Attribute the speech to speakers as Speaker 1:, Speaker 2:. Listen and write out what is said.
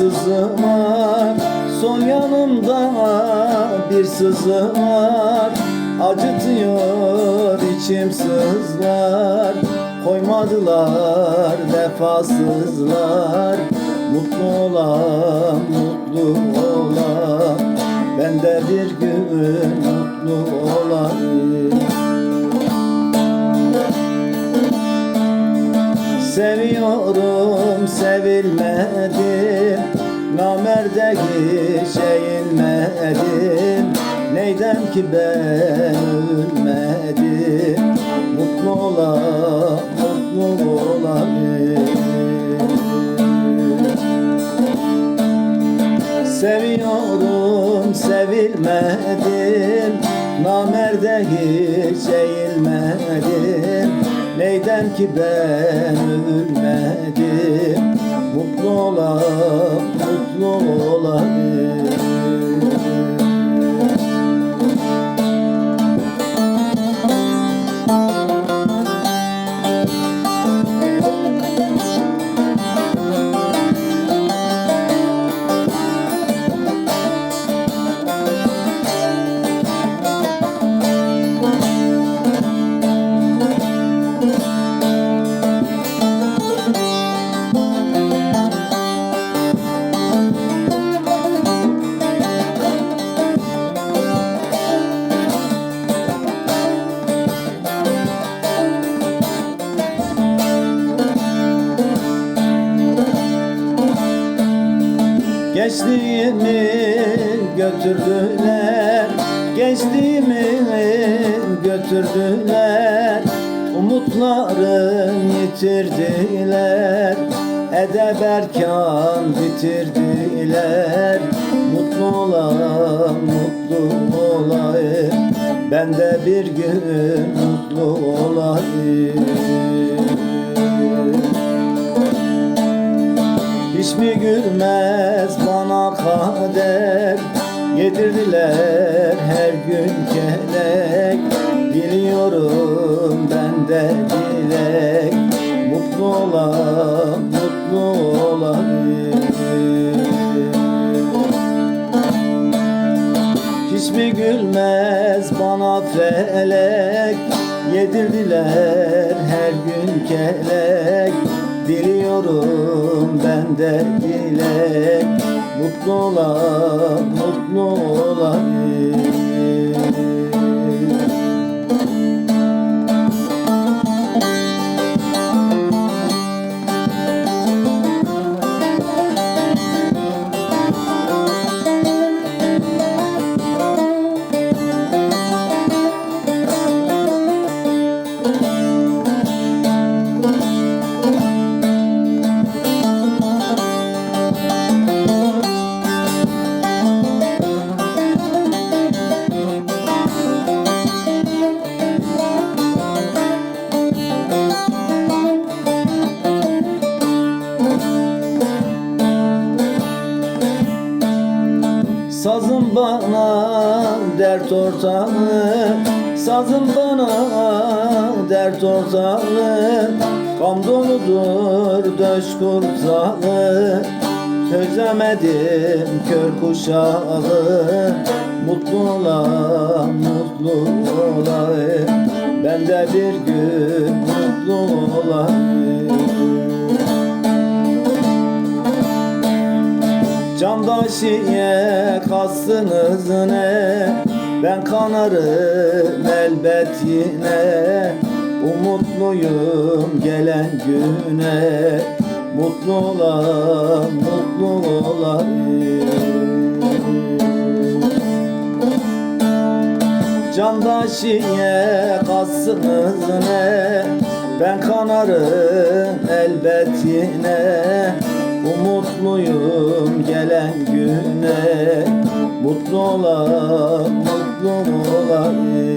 Speaker 1: sızı var. Sol yanımda bir sızı var. Acıtıyor içim sızlar. Koymadılar vefasızlar. Mutlu olan, mutlu olan Ben de bir gün mutlu olayım sevilmedim. Namerde şeyinmedim Neyden ki ben ölmedim? Mutlu ola, mutlu olayım Seviyorum sevilmedim. Namerde hiç eğilmedim Neyden ki ben ölmedim Gençliğimi götürdüler Gençliğimi götürdüler. Umutlarım yitirdiler Edeb erkan bitirdiler. Mutlu olayım, mutlu olayım Ben de bir gün mutlu olayım. Hiç mi gülmez kader Yedirdiler her gün kelek. Biliyorum ben de dilek. Mutlu olam, mutlu olayım hiç mi gülmez bana felek? Yedirdiler her gün kelek. Biliyorum ben de dilek Mutlu olam, mutlu olayım Sazım bana dert ortağı Sazım bana dert ortağı. Kan doludur döş kursağı Çözemedim kör kuşağı. Mutlu ola, mutlu olayım Ben de bir gün mutlu olayım Candaşiye kastınız ne Ben kanarım elbet yine. Umutluyum gelen güne. Mutlu olam, mutlu olayım. Candaşiye kastınız ne Ben kanarım elbet yine Umutluyum gelen güne. Mutlu olan, mutlu olayım.